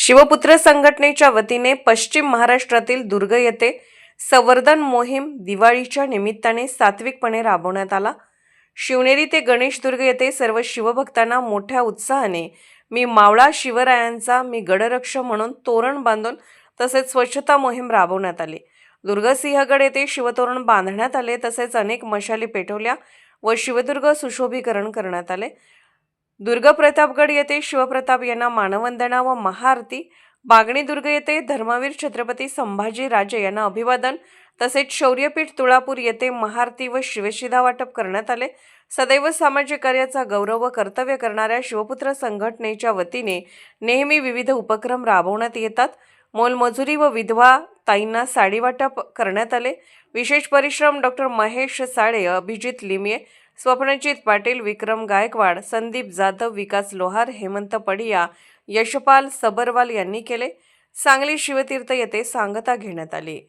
शिवपुत्र संघटनेच्या वतीने पश्चिम महाराष्ट्रातील दुर्ग येथे संवर्धन मोहीम दिवाळीच्या निमित्ताने सात्विकपणे राबवण्यात आला. शिवनेरी ते गणेश दुर्ग येथे सर्व शिवभक्तांना मोठ्या उत्साहाने मी मावळा शिवरायांचा मी गडरक्ष म्हणून तोरण बांधून तसेच स्वच्छता मोहीम राबवण्यात आली. दुर्गसिंहगड येथे शिवतोरण बांधण्यात आले तसेच अनेक मशाली पेटवल्या व शिवदुर्ग सुशोभीकरण करण्यात आले. दुर्ग प्रतापगड येथे शिवप्रताप यांना मानवंदना व महाआरती. बागणी दुर्ग येथे धर्मवीर छत्रपती संभाजी राजे यांना अभिवादन. तसेच शौर्यपीठ तुळापूर येथे महाआरती व शिवशिधा वाटप करण्यात आले. सदैव सामाजिक कार्याचा गौरव व कर्तव्य करणाऱ्या शिवपुत्र संघटनेच्या वतीने नेहमी विविध उपक्रम राबवण्यात येतात. मोलमजुरी व विधवा ताईंना साडी वाटप करण्यात आले. विशेष परिश्रम डॉक्टर महेश साळे अभिजित लिमये स्वप्नजित पाटील विक्रम गायकवाड संदीप जाधव विकास लोहार हेमंत पडिया यशपाल सबरवाल यांनी केले. सांगली शिवतीर्थ येथे सांगता घेण्यात आली.